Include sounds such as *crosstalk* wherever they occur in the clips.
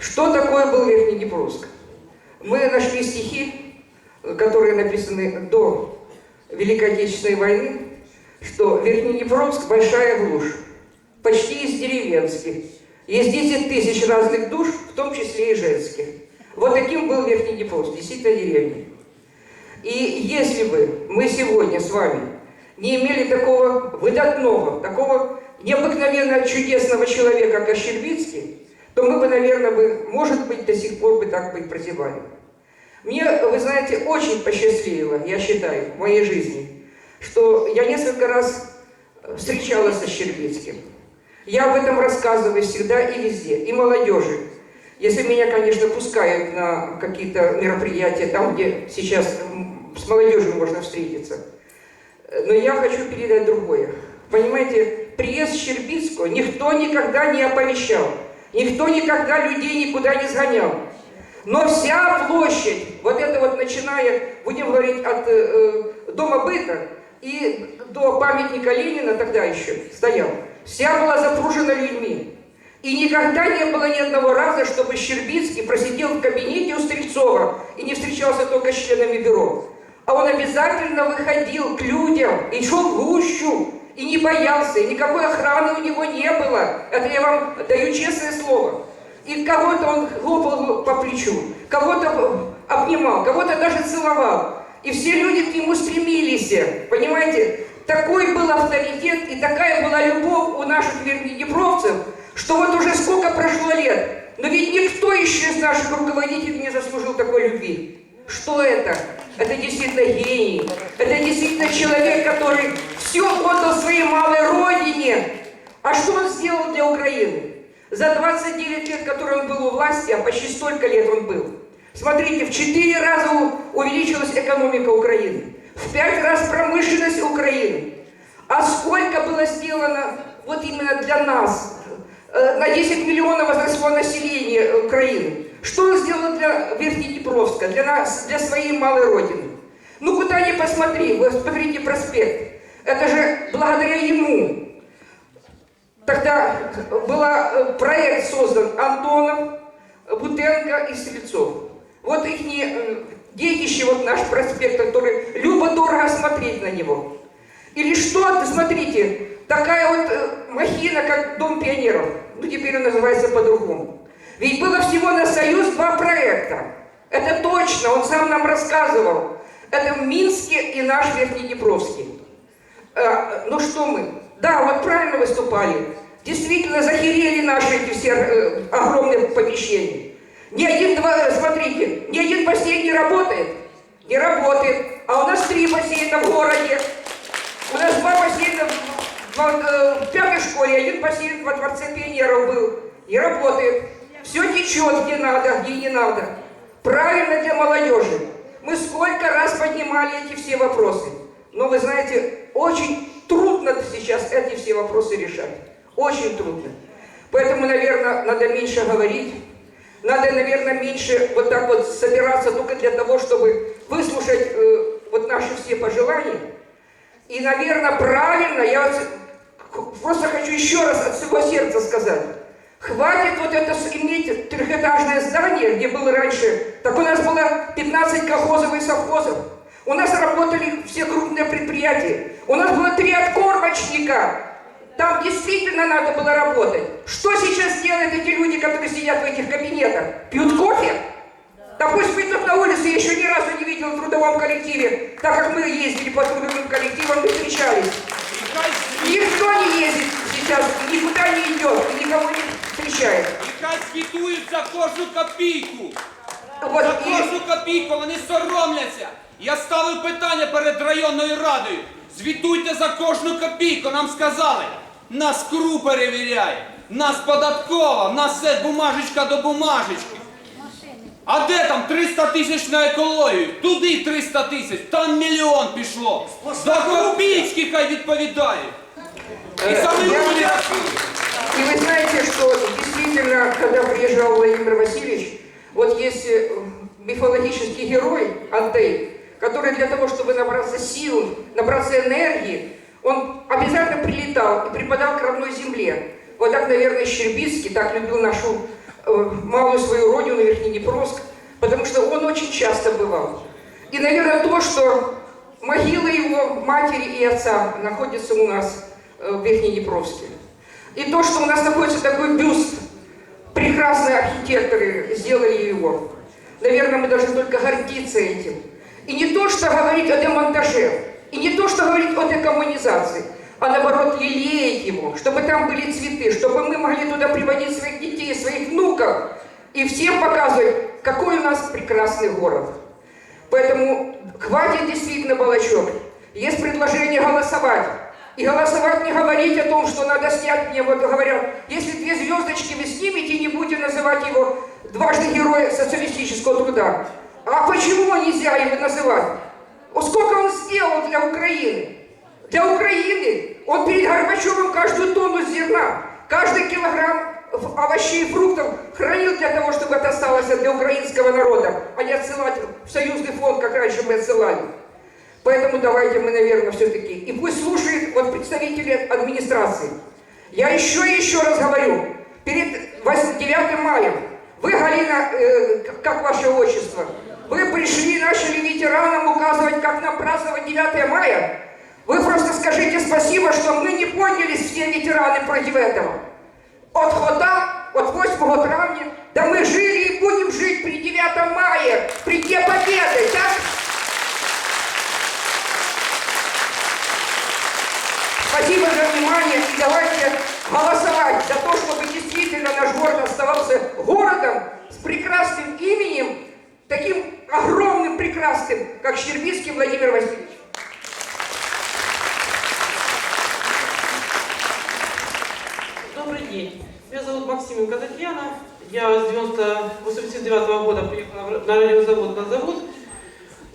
Что такое был Верхнеднепровск? Мы нашли стихи, которые написаны до Великой Отечественной войны, что Верхнеднепровск – большая глушь, почти из деревенских. Есть 10 тысяч разных душ, в том числе и женских. Вот таким был Верхнеднепровск, действительно деревня. И если бы мы сегодня с вами не имели такого выдатного, такого необыкновенно чудесного человека, как Щербицкий, то мы бы, наверное, бы, может быть, до сих пор бы так бы и прозевали. Мне, вы знаете, очень посчастливило, я считаю, в моей жизни, что я несколько раз встречалась со Щербицким. Я об этом рассказываю всегда и везде, и молодежи. Если меня, конечно, пускают на какие-то мероприятия, там, где сейчас с молодежью можно встретиться. Но я хочу передать другое. Понимаете, приезд Щербицкого никто никогда не оповещал. Никто никогда людей никуда не сгонял. Но вся площадь, вот это вот начиная, будем говорить, от э, э, Дома быта и до памятника Ленина тогда еще стоял, вся была запружена людьми. И никогда не было ни одного раза, чтобы Щербицкий просидел в кабинете у Стрельцова и не встречался только с членами бюро. А он обязательно выходил к людям и шел в гущу, и не боялся, и никакой охраны у него не было. Это я вам даю честное слово. И кого-то он хлопал по плечу, кого-то обнимал, кого-то даже целовал. И все люди к нему стремились, понимаете? Такой был авторитет и такая была любовь у наших вернеднепровцев, что вот уже сколько прошло лет, но ведь никто еще из наших руководителей не заслужил такой любви. Что это? Это действительно гений. Это действительно человек, который все отдал своей малой родине. А что он сделал для Украины? За 29 лет, которые он был у власти, а почти столько лет он был. Смотрите, в 4 раза увеличилась экономика Украины. В 5 раз промышленность Украины. А сколько было сделано вот именно для нас? Э, На 10 миллионов возросло население Украины. Что он сделал для Верхнеднепровска, для нас, для своей малой родины? Ну куда ни посмотри, вы смотрите проспект. Это же благодаря ему Тогда был проект создан Антонов, Бутенко и Стрельцов. Вот их детище, вот наш проспект, который любо-дорого смотреть на него. Или что, смотрите, такая вот э, махина, как Дом пионеров. Ну, теперь он называется по-другому. Ведь было всего на Союз два проекта. Это точно, он сам нам рассказывал. Это в Минске и наш Верхнеднепровский. Э, ну что мы? Да, вот правильно выступали. Действительно захерели наши эти все э, огромные помещения. Ни один, два, смотрите, ни один бассейн не работает. Не работает. А у нас три бассейна в городе. У нас два бассейна в, в, э, в пятой школе, один бассейн во дворце пионеров был. Не работает. Все течет где надо, где не надо. Правильно для молодежи. Мы сколько раз поднимали эти все вопросы. Но вы знаете, очень трудно сейчас эти все вопросы решать. Очень трудно. Поэтому, наверное, надо меньше говорить. Надо, наверное, меньше вот так вот собираться только для того, чтобы выслушать э, вот наши все пожелания. И, наверное, правильно, я вот х- просто хочу еще раз от всего сердца сказать. Хватит вот это с- иметь трехэтажное здание, где было раньше, так у нас было 15 колхозов и совхозов. У нас работали все крупные предприятия. У нас было три откормочника. Там действительно надо было работать. Что сейчас делают эти люди, которые сидят в этих кабинетах? Пьют кофе? Да пусть выйдут на улицу, я еще ни разу не видел в трудовом коллективе, так как мы ездили по трудовым коллективам и встречались. Никто не ездит сейчас, никуда не идет, и никого не встречает. І хай звітують за кожну копійку. Вот, За и- кожну копійку вони соромляться. Я ставив питання перед районною радою. Звітуйте за кожну копійку, нам сказали. Нас КРУ перевіряє, нас податкова, нас все бумажечка до бумажечки. А де там 300 тисяч на екологію? Туди 300 тисяч, там мільйон пішло. За копійки хай відповідають. І Э, саме я- люди И вы знаете, что действительно, когда приезжал Владимир Васильевич, вот есть э, мифологический герой Антей, который для того, чтобы набраться сил, набраться энергии, он обязательно прилетал и припадал к родной земле. Вот так, наверное, Щербицкий так любил нашу э, малую свою родину, Верхнеднепровск, потому что он очень часто бывал. И, наверное, то, что могилы его матери и отца находятся у нас э, в Верхнеднепровске. И то, что у нас находится такой бюст, прекрасные архитекторы сделали его. Наверное, мы должны только гордиться этим. И не то, что говорить о демонтаже, и не то, что говорить о декоммунизации, а наоборот лелеять его, чтобы там были цветы, чтобы мы могли туда приводить своих детей, своих внуков и всем показывать, какой у нас прекрасный город. Поэтому хватит действительно балачок. Есть предложение голосовать. И голосовать не говорить о том, что надо снять, мне вот говорят, если две звездочки вы снимете, не будете называть его дважды герой социалистического труда. А почему нельзя его называть? Сколько он сделал для Украины? Для Украины он перед Горбачевым каждую тонну зерна, каждый килограмм овощей и фруктов хранил для того, чтобы это осталось для украинского народа, а не отсылать в союзный фонд, как раньше мы отсылали. Поэтому давайте мы, наверное, все-таки. И пусть слушают вот представители администрации. Я еще и еще раз говорю, перед 8 9 мая, вы, Галина, э, как ваше отчество, вы пришли, начали ветеранам указывать, как нам праздновать 9 мая. Вы просто скажите спасибо, что мы не поднялись все ветераны против этого. От хода, от 8 травня, да мы жили и будем жить при 9 мая, при Дне Победы, так? Спасибо за внимание и давайте голосовать за то, чтобы действительно наш город оставался городом с прекрасным именем, таким огромным прекрасным, как Щербицкий Владимир Васильевич. Добрый день. Меня зовут Максименко Татьяна. Я с 90 89 года приехала на радиозавод на завод.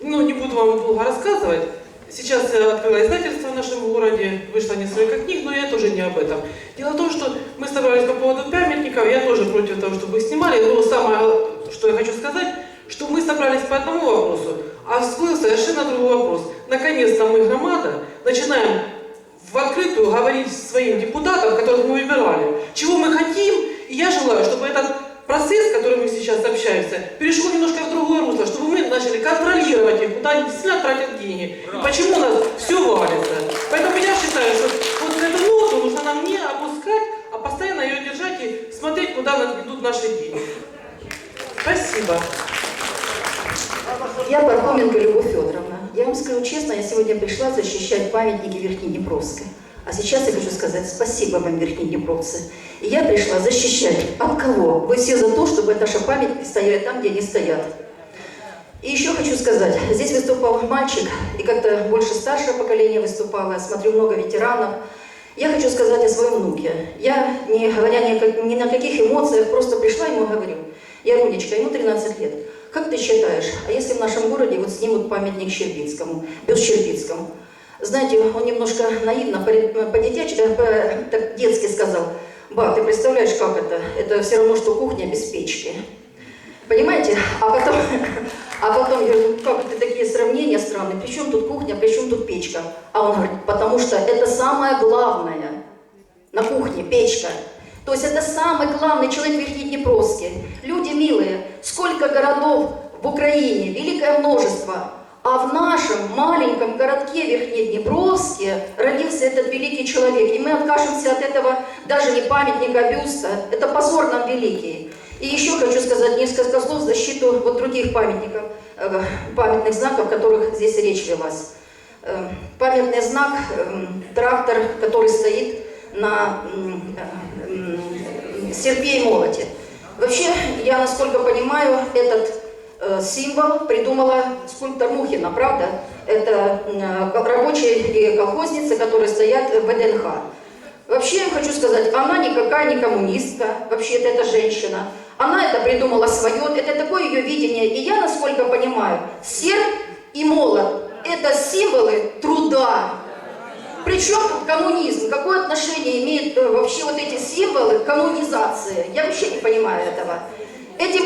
Ну, не буду вам долго рассказывать. Сейчас я открыла издательство в нашем городе, вышла несколько книг, но я тоже не об этом. Дело в том, что мы собрались по поводу памятников, я тоже против того, чтобы их снимали, но самое, что я хочу сказать, что мы собрались по одному вопросу, а всплыл совершенно другой вопрос. Наконец-то мы, громада, начинаем в открытую говорить своим депутатам, которых мы выбирали, чего мы хотим, и я желаю, чтобы этот процесс, который мы сейчас общаемся, перешел немножко в другое русло, чтобы мы начали контролировать их, куда они действительно тратят деньги, и почему у нас все валится. Поэтому я считаю, что вот эту ноту нужно нам не опускать, а постоянно ее держать и смотреть, куда идут наши деньги. Спасибо. Я Пархоменко Любовь Федоровна. Я вам скажу честно, я сегодня пришла защищать памятники Верхнеднепровской. А сейчас я хочу сказать спасибо вам, верхнеднепровцы. И я пришла защищать от кого? Вы все за то, чтобы наши памятники стояли там, где они стоят. И еще хочу сказать, здесь выступал мальчик, и как-то больше старшее поколение выступало, я смотрю много ветеранов. Я хочу сказать о своем внуке. Я, не говоря ни, ни на каких эмоциях, просто пришла ему говорю, Ярунечка, ему 13 лет. Как ты считаешь, а если в нашем городе вот снимут памятник Щербицкому, бюст Щербицкому? Знаете, он немножко наивно, по- по-детячи, э, так детски сказал, ба, ты представляешь, как это? Это все равно, что кухня без печки. Понимаете? А потом, *laughs* а потом я говорю, как это такие сравнения странные? При чем тут кухня, при чем тут печка? А он говорит, потому что это самое главное на кухне, печка. То есть это самый главный человек в Верхнеднепровске. Люди милые, сколько городов в Украине, великое множество. А в нашем маленьком городке Верхнеднепровске родился этот великий человек. И мы откажемся от этого даже не памятника, а бюста. Это позор нам великий. И еще хочу сказать несколько слов в защиту вот других памятников, э, памятных знаков, о которых здесь речь велась. Э, Памятный знак, э, трактор, который стоит на э, и молоте. Вообще, я насколько понимаю, этот э, символ придумала скульптор Мухина, правда? Это э, рабочие и колхозницы, которые стоят в ВДНХ. Вообще, я хочу сказать, она никакая не коммунистка, вообще-то это женщина. Она это придумала свое, это такое ее видение. И я, насколько понимаю, серп и молот – это символы труда. Причем тут коммунизм? Какое отношение имеют э, вообще вот эти символы к коммунизации? Я вообще не понимаю этого. Этим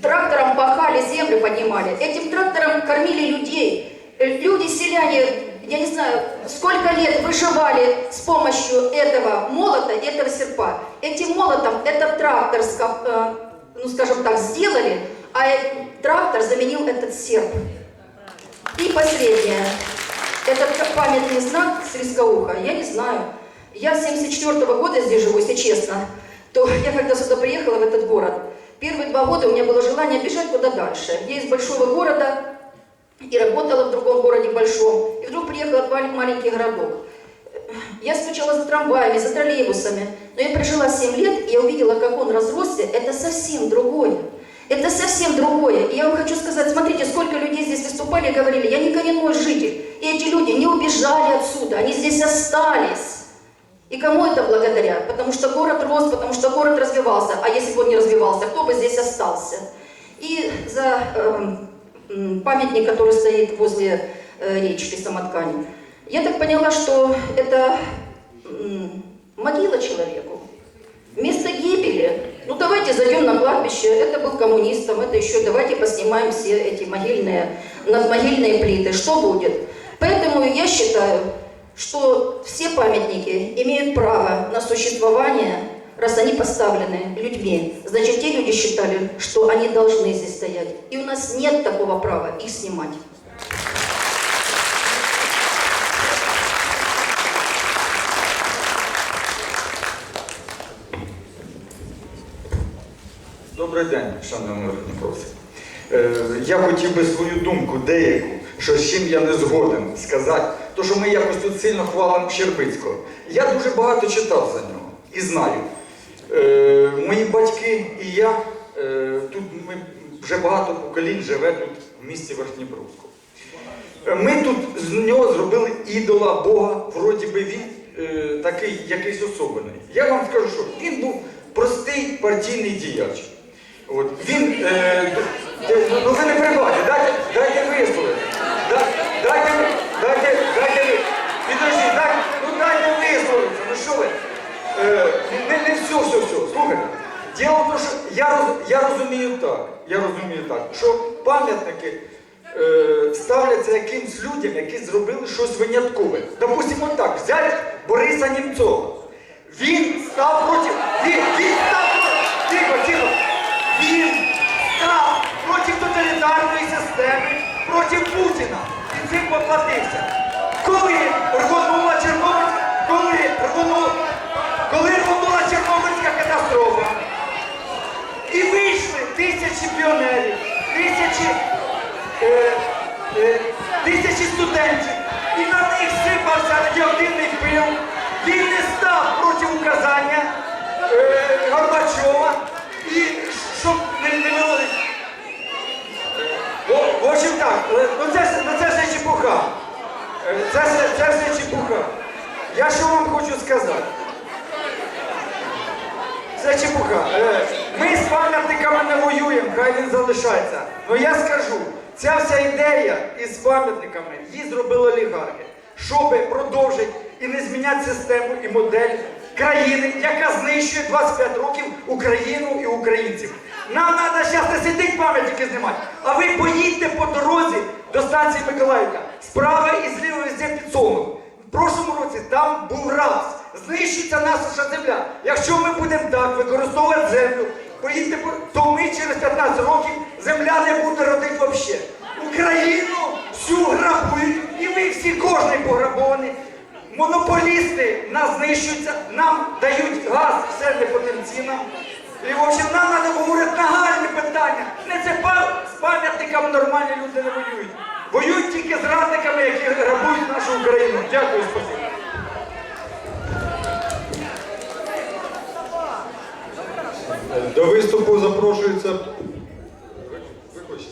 трактором пахали, землю поднимали. Этим трактором кормили людей. Э, Люди, селяне, я не знаю, сколько лет выживали с помощью этого молота, и этого серпа. Этим молотом этот трактор, э, ну скажем так, сделали, а трактор заменил этот серп. И последнее. Как памятный знак с Рискауха, я не знаю. Я с 74 года здесь живу, если честно. То я когда сюда приехала, в этот город, первые два года у меня было желание бежать куда дальше. Я из большого города и работала в другом городе большом. И вдруг приехала в маленький городок. Я скучала за трамваями, за троллейбусами. Но я прожила 7 лет, и я увидела, как он разросся. Это совсем другое. Это совсем другое. И я вам хочу сказать, смотрите, сколько людей здесь выступали и говорили, я не коренной житель. И эти люди не убежали отсюда, они здесь остались. И кому это благодаря? Потому что город рос, потому что город развивался. А если бы он не развивался, кто бы здесь остался? И за м, памятник, который стоит возле э, речки Самоткани, я так поняла, что это м, могила человеку. Место гибели. Ну давайте зайдем на кладбище. Это был коммунистом, это еще давайте поснимаем все эти могильные, надмогильные плиты. Что будет? Поэтому я считаю, что все памятники имеют право на существование, раз они поставлены людьми. Значит, те люди считали, что они должны здесь стоять. И у нас нет такого права их снимать. Добрий день, шановні Дніпровці. Е, Я хотів би свою думку деяку, що з чим я не згоден сказати, то що ми якось тут сильно хвалимо Щербицького. Я дуже багато читав за нього і знаю. Е, Мої батьки і я, е, тут ми вже багато поколінь живе тут в місті Верхніпровську. Ми тут з нього зробили ідола Бога, вроді би він такий якийсь особливий. Я вам скажу, що він був простий партійний діяч. От, він, е, ну, ви не перебувайте, дайте, дайте висловити. Да, дайте, дайте, дайте, підожди, дайте, ну дайте висловитися, ну що ви? Е, не, не все, все, все, слухайте. Діло в тому, що я, роз, я розумію так, я розумію так, що пам'ятники е, ставляться якимсь людям, які зробили щось виняткове. Допустимо так, взяти Бориса Німцова. Він став проти. Він, він став проти. Тихо, тихо. Він став проти тоталітарної системи, проти Путіна. І цим поплатився. Коли рвонула Чорнобильська, коли катастрофа, і вийшли тисячі піонерів, тисячі, е, е, тисячі студентів, і на них сипався радіоактивний пил. Він не став проти указання е, Горбачова, і щоб не, не було. В, в общем так, е, ну це, ну це ж не чепуха. Е, Це, ж- це ж не чепуха. Я що вам хочу сказати? Це чепуха. Е, Ми з пам'ятниками не воюємо, хай він залишається. Ну я скажу, ця вся ідея із пам'ятниками її зробили олігархи, щоб продовжити і не зміняти систему і модель країни, яка знищує 25 років Україну і українців. Нам треба зараз не сидіти пам'ятники знімати, а ви поїдьте по дорозі до станції Миколаївка. Справа і зліва везде підсолнух. В прошлому році там був раз. Знищується наша земля. Якщо ми будемо так використовувати землю, поїдьте, по- то ми через 15 років земля не буде родити взагалі. Україну всю грабують, і ви всі кожний пограбований. Монополісти нас знищуються, нам дають газ все не по тим цінам. І в общем, нам треба говорити нагальні питання. Не це з пам'ятниками нормальні люди не воюють. Воюють тільки з радниками, які грабують нашу Україну. Дякую, спасибо. До виступу запрошується. Ви, хочете?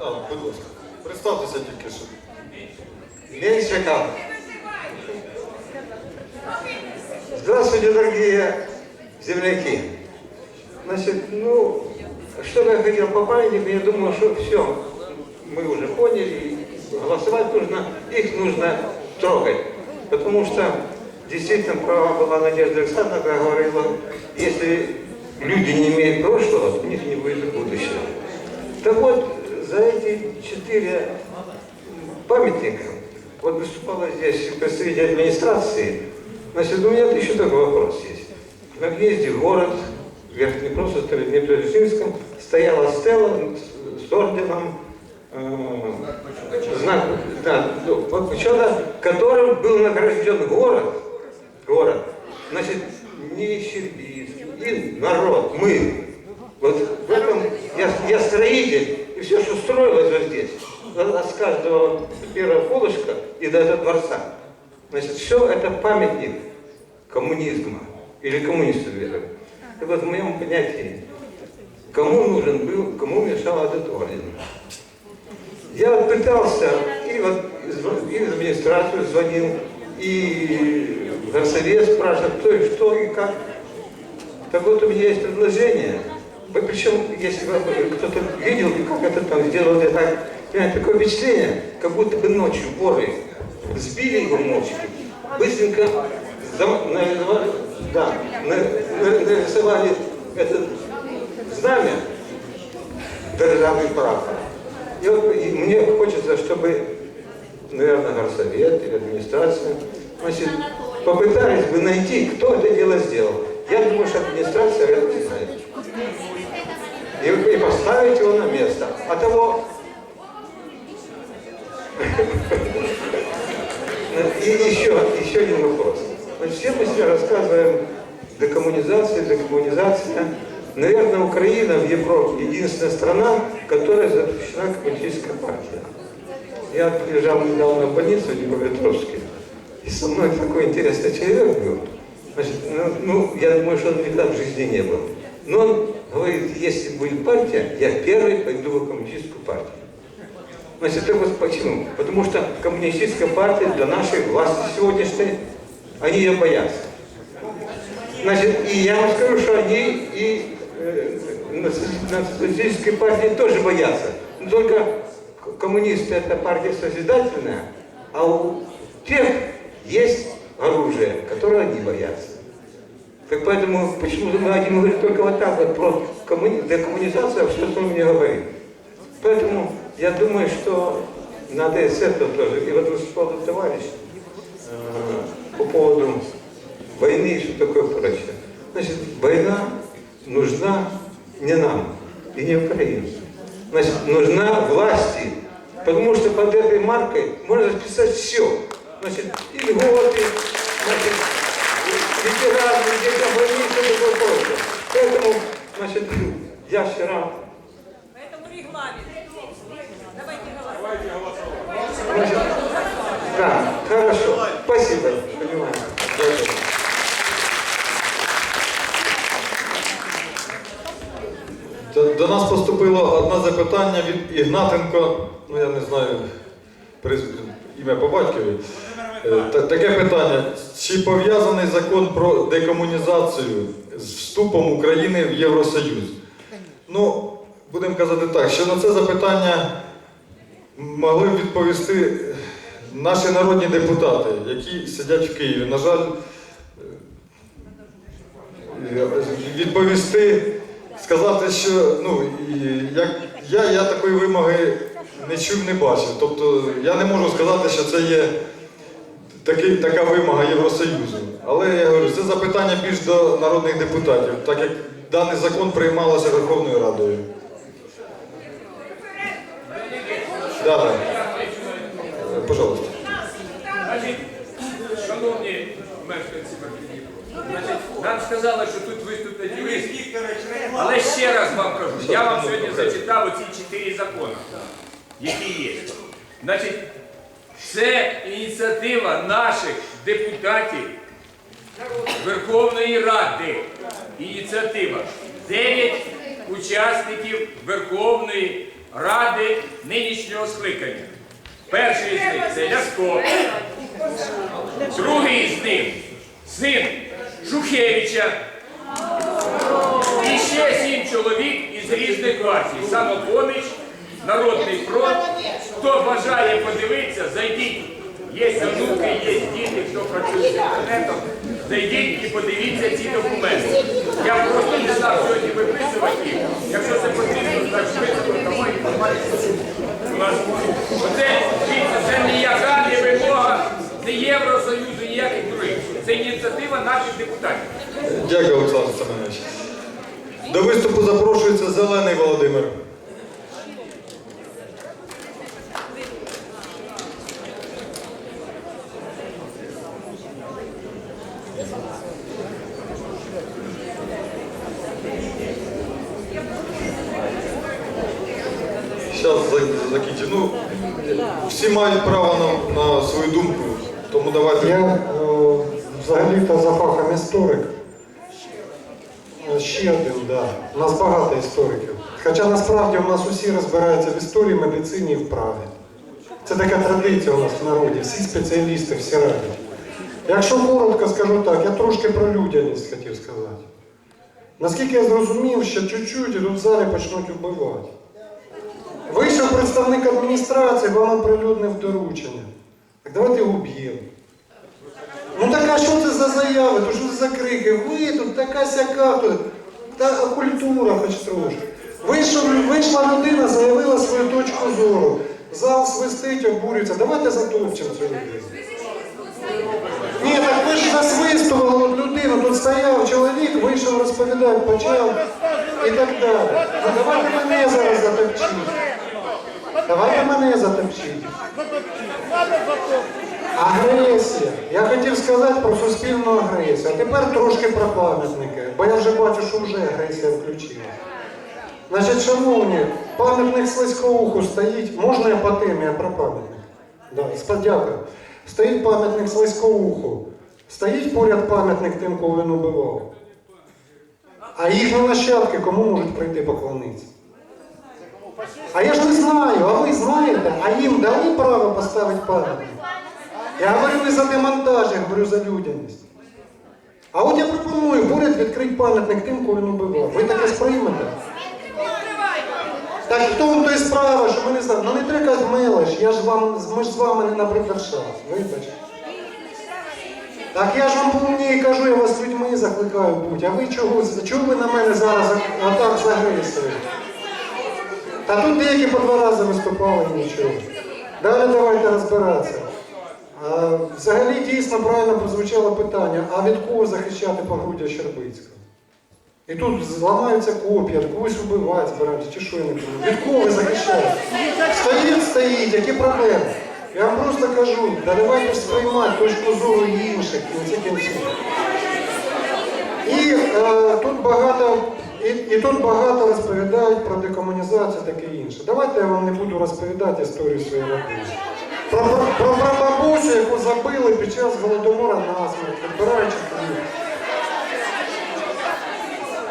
А, будь ласка. Представтеся тільки що. Меньшиков. Здравствуйте, дорогие земляки. Значит, ну, что я хотел по памятнику, я думаю, что все, мы уже поняли, голосовать нужно, их нужно трогать. Потому что действительно права была Надежда Александровна, говорила, если люди не имеют прошлого, у них не будет будущего. Так вот, за эти четыре памятника вот выступала здесь представитель администрации, значит, у меня еще такой вопрос есть. На въезде в город, Верхний Просто, Днепродзержинском, стояла стела с, орденом, э, знак, да, ну, вот почему-то, которым был награжден город, город, значит, не Щербинский, и народ, мы. Вот в этом я, я строитель, и все, что строилось вот здесь, с каждого первого полушка и этого дворца, значит, все это памятник коммунизма или коммунистов веры. Вот в моем понятии, кому нужен был, кому мешал этот орден. Я вот пытался, и вот и в администрацию звонил, и в горсовет спрашивал, кто и что и как. Так вот у меня есть предложение. Вы Причем, если кто-то видел, как это там сделали так, такое впечатление, как будто бы ночью воры сбили его ночью, быстренько да, на- на- нарисовали это знамя, державный прапор. И вот и мне хочется, чтобы, наверное, горсовет или администрация, значит, попытались бы найти, кто это дело сделал. Я думаю, что администрация это не знает. И, и поставить его на место. А того... *laughs* И еще, еще один вопрос. Значит, все мы себе рассказываем декоммунизация, декоммунизация. Наверное, Украина в Европе единственная страна, которая запрещена коммунистическая партия. Я приезжал недавно в больницу в Днепропетровске, и со мной такой интересный человек был. Значит, ну, ну, я думаю, что он никогда в жизни не был. Но он говорит, если будет партия, я первый пойду в коммунистическую партию. Значит, так вот почему? Потому что коммунистическая партия для нашей власти сегодняшней, они ее боятся. Значит, и я вам скажу, что они и э, наци- националистической партии тоже боятся. Но только коммунисты это партия созидательная, а у тех есть оружие, которое они боятся. Так поэтому почему-то мы один говорит только вот так вот про коммуни... декоммунизацию, а все остальное не говорит. Поэтому я думаю, что надо и с этого тоже. И вот выступал товарищ э, по поводу войны и что такое прочее. Значит, война нужна не нам и не Украине. Значит, нужна власти. Потому что под этой маркой можно расписать все. Значит, и льготы, значит, ветераны, детям войны, все такое прочее. Поэтому, значит, я вчера Поэтому регламент. Давайте голосовать. Значит, да, хорошо. Спасибо. Благодарю. До, нас поступило одне запитання від Ігнатенко, ну я не знаю приз- ім'я по батькові. Е, Таке питання. Чи пов'язаний закон про декомунізацію з вступом України в Євросоюз? Ну, будемо казати так, що на це запитання могли б відповісти наші народні депутати, які сидять в Києві. На жаль, е, відповісти, сказати, що ну, як, я, я такої вимоги не чув, не бачив. Тобто я не можу сказати, що це є такий, така вимога Євросоюзу. Але я говорю, це запитання більш до народних депутатів, так як даний закон приймалося Верховною Радою. Да, да. Е, Пожалуйста. Значить, шановні мешканці значить, нам сказали, що тут виступлять юристи. Але ще раз вам кажу, я вам сьогодні зачитав оці чотири закони, які є. Значить, це ініціатива наших депутатів Верховної Ради. Ініціатива. Дев'ять учасників Верховної Ради нинішнього скликання. Перший з них це Ляшко. Другий з них син Шухевича. І ще сім чоловік із різних партій. Самопоміч, Народний фронт. Хто бажає подивитися, зайдіть. Є онуки, є діти, хто працює з інтернетом. Зайдіть і подивіться ці документи. Я просто не став сьогодні виписувати. Якщо це потрібно, значить швидко тому інформацію. Оце це ніяка не вимога, не Євросоюзу, ніяких других. Це ініціатива наших депутатів. Дякую, Олександр Семенович. До виступу запрошується Зелений Володимир. Зараз закінчу. Ну, всі мають право на, на свою думку, тому давайте. Я е, взагалі-то за фахом історик. Е, Ще один, да. У нас багато істориків. Хоча насправді у нас усі розбираються в історії, медицині і в праві. Це така традиція у нас в народі, всі спеціалісти, всі раді. Якщо коротко скажу так, я трошки про людяність хотів сказати. Наскільки я зрозумів, що чуть-чуть і тут в залі почнуть вбивати. Вийшов представник адміністрації, вам оприлюднив доручення. Так давайте його вб'ємо. Ну так а що це за заяви? То що це за крики? Ви тут така сяка, тут та культура хоч трошки. Вийшов, вийшла людина, заявила свою точку зору. Зал свистить, обурюється. Давайте затопчемо цю людину. Ні, так ви ж засвистували людину, тут стояв чоловік, вийшов розповідати, почав і так далі. Ну давайте мене зараз затопчіть. Давайте мене затопчіть. Агресія. Я хотів сказати про суспільну агресію, а тепер трошки про пам'ятники, бо я вже бачу, що вже агресія включилася. Значить, шановні, пам'ятник Слизькоуху стоїть. Можна я по темі, я про пам'ятник? Да, дякую. Стоїть пам'ятник Слизькоуху. Стоїть поряд пам'ятник тим, кого він убивав. А їхні нащадки кому можуть прийти поклонитися? А я ж не знаю, а ви знаєте, а їм дали право поставити пам'ятник? Я говорю не за демонтаж, я говорю за людяність. А от я пропоную поряд відкрити пам'ятник тим, кого він убивав. Ви таке сприймете? Так в тому то і справа, що ми не знаємо. Ну не треба мелеш, я ж вам, ми ж з вами не на бритаршафт, вибач. Так я ж вам повні кажу, я вас людьми закликаю будь. А ви чого? Чого ви на мене зараз отак загресуєте? Та тут деякі по два рази виступали і нічого. Далі давайте розбиратися. Взагалі дійсно правильно прозвучало питання, а від кого захищати погруддя Щербицького? І тут зламаються копії, а когось вбивають, збираються, чи що я не розумію. Від кого ви захищаєте? Стоїть, стоїть, які проблеми? Я вам просто кажу, да давайте сприймати точку зору інших, кінці кінців. І е, тут багато, і, і тут багато розповідають про декомунізацію, таке інше. Давайте я вам не буду розповідати історію своєї родини. Про, про, прабабусю, яку забили під час голодомора насмерть, відбираючи хліб.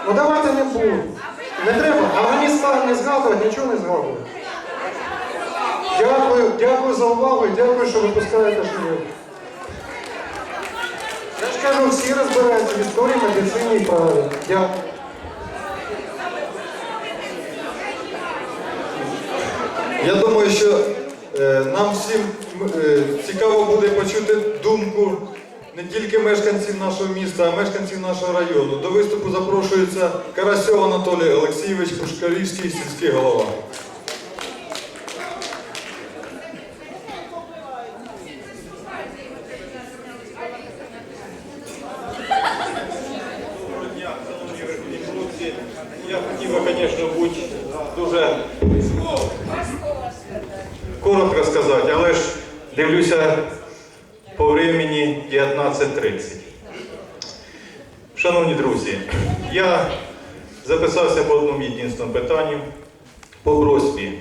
Ну давайте не будемо. Не треба. Афганістан не згадувати, нічого не згадувати. Дякую, дякую за увагу і дякую, що ви пускаєте живих. Я ж кажу, всі розбираються в історії, медицині і праві. Дякую. Я думаю, що е, нам всім е, цікаво буде почути думку не тільки мешканців нашого міста, а мешканців нашого району. До виступу запрошується Карасьов Анатолій Олексійович, Пушкарівський сільський голова. Я хотів би, звісно, бути дуже коротко сказати, але ж дивлюся по времени 19.30. Шановні друзі, я записався по одному єдинственному питанню по просьбі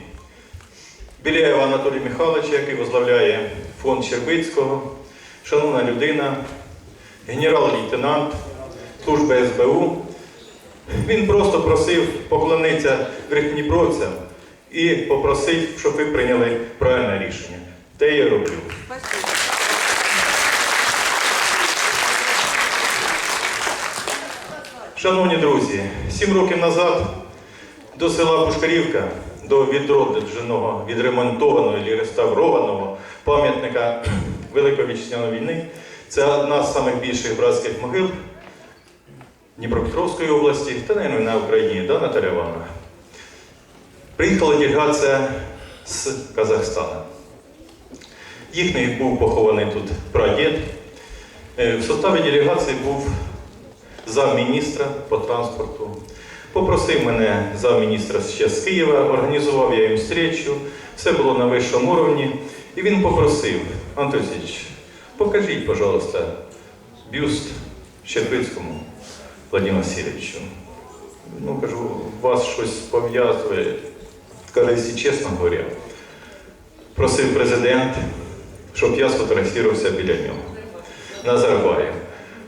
Біляєва Анатолія Михайловича, який возглавляє фонд Щербицького, шановна людина, генерал-лейтенант служби СБУ. Він просто просив поклонитися Верхніпровцям і попросив, щоб ви прийняли правильне рішення. Те я роблю. Шановні друзі, сім років назад до села Пушкарівка, до відродженого, відремонтованого і реставрованого пам'ятника *clears throat* Великої Вітчизняної війни, це одна з найбільших братських могил Дніпропетровської області та, мабуть, на Україні, да, Наталя Івановна? Приїхала делегація з Казахстана. Їхній був похований тут прадід Е, В составі делегації був замміністра по транспорту. Попросив мене замміністра ще з Києва, організував я їм зустрічу, все було на вищому рівні. І він попросив, Антон Січ, покажіть, пожалуйста, бюст Щербицькому Владимиру Васильовичу. Ну, кажу, вас щось пов'язує. Каже, якщо чесно говоря, просив президент, щоб я сфотографувався біля нього. Назарбаєв.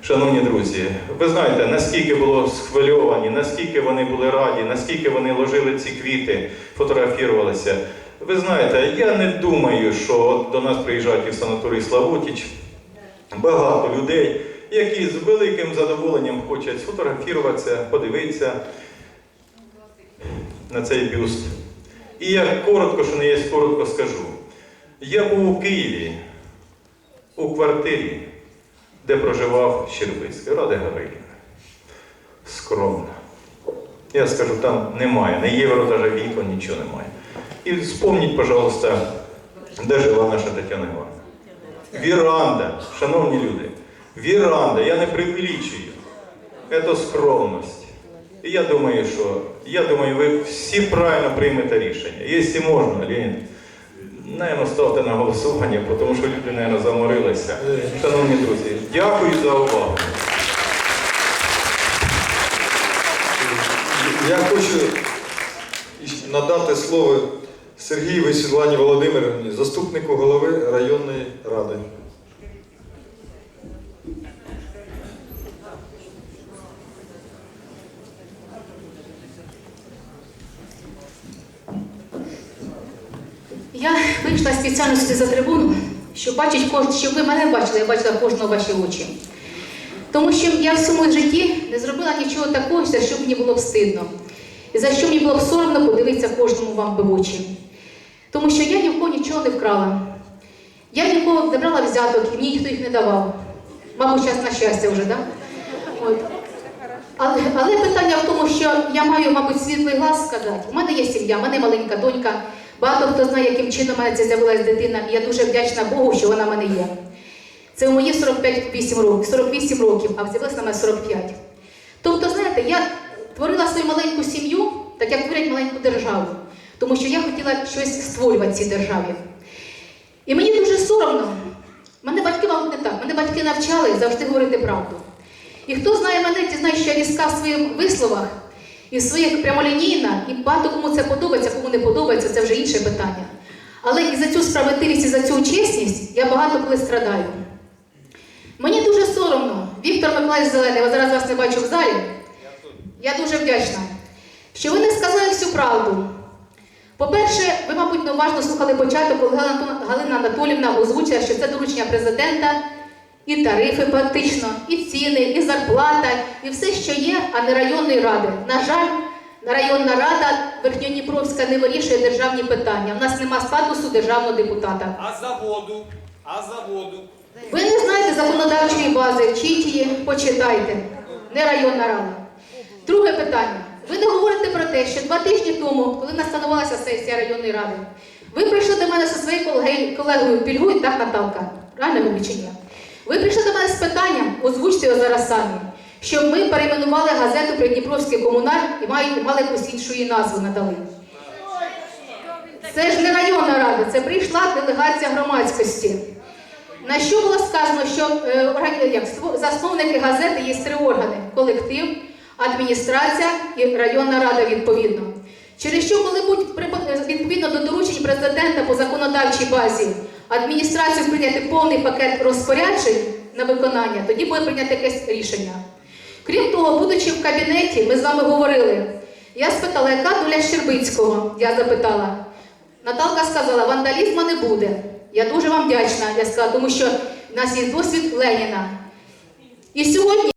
Шановні друзі, ви знаєте, наскільки було схвильовані, наскільки вони були раді, наскільки вони ложили ці квіти, фотографувалися. Ви знаєте, я не думаю, що до нас приїжджають і в санаторій Славутіч багато людей, які з великим задоволенням хочуть сфотографуватися, подивитися на цей бюст. І я коротко, що не є, коротко скажу. Я був у Києві у квартирі, де проживав Щербицький, Рада Гаврилівна. Скромно. Я скажу, там немає, не євро, навіть вікон, нічого немає. І вспомніть, пожалуйста, де жила наша Тетяна Івановна. Віранда, шановні люди, віранда, я не преувеличую. Це скромність. І я думаю, що я думаю, ви всі правильно приймете рішення. Якщо можна, Леонід, Наверно, ставте на голосування, тому що люди, наверно, заморилися. Шановні друзі, дякую за увагу. Я хочу надати слово Сергію Світлані Володимировні, заступнику голови районної ради. Я вийшла спеціально сюди за трибуну, щоб бачити кож... щоб ви мене бачили, я бачила кожного ваші очі. Тому що я в своєму житті не зробила нічого такого, за що мені було б стидно. І за що мені було б соромно подивитися кожному вам в очі. Тому що я ні в кого нічого не вкрала. Я нікого не брала взяток, і мені ніхто їх не давав. Мабуть, час на щастя вже, так? Да? Але, але питання в тому, що я маю, мабуть, світлий глаз сказати. У мене є сім'я, у мене маленька донька. Багато хто знає, яким чином мене це з'явилася дитина, і я дуже вдячна Богу, що вона в мене є. Це у мої 45 років, 48 років, а з'явилася на мене 45. Тобто, знаєте, я творила свою маленьку сім'ю, так як творять маленьку державу, тому що я хотіла щось створювати в цій державі. І мені дуже соромно. Мене батьки, мабуть, не так. Мене батьки навчали завжди говорити правду. І хто знає мене, ті знає, що я різка в своїх висловах і в своїх прямолінійна, і багато кому це подобається, кому не подобається, це вже інше питання. Але і за цю справедливість, і за цю чесність я багато коли страдаю. Мені дуже соромно, Віктор Миколаївич Зелений, я зараз вас не бачу в залі. Я дуже вдячна, що ви не сказали всю правду. По-перше, ви, мабуть, неуважно слухали початок, коли Галина Анатолівна озвучила, що це доручення президента, і тарифи фактично, і ціни, і зарплата, і все, що є, а не районної ради. На жаль, районна рада Верхньодніпровська не вирішує державні питання. У нас нема статусу державного депутата. А заводу, а заводу. Ви не знаєте законодавчої бази, вчіть її, почитайте. Не районна рада. Друге питання. Ви не говорите про те, що два тижні тому, коли настановилася сесія районної ради, ви прийшли до мене зі своєю колегою, колегою Пільгуй, так, Наталка? Правильно ви чи ні? Ви прийшли до мене з питанням, озвучте його зараз самі, щоб ми перейменували газету Придніпровський комуналь і мали, якусь іншу її назву надали. Це ж не районна рада, це прийшла делегація громадськості. На що було сказано, що е, як, засновники газети є три органи: колектив, адміністрація і районна рада відповідно. Через що, коли при- відповідно до доручень президента по законодавчій базі адміністрацію прийняти повний пакет розпоряджень на виконання, тоді буде прийнято якесь рішення. Крім того, будучи в кабінеті, ми з вами говорили. Я спитала, яка доля Щербицького? Я запитала. Наталка сказала, вандалізму не буде. Я дуже вам вдячна, я сказала, тому що в нас є досвід Леніна. І сьогодні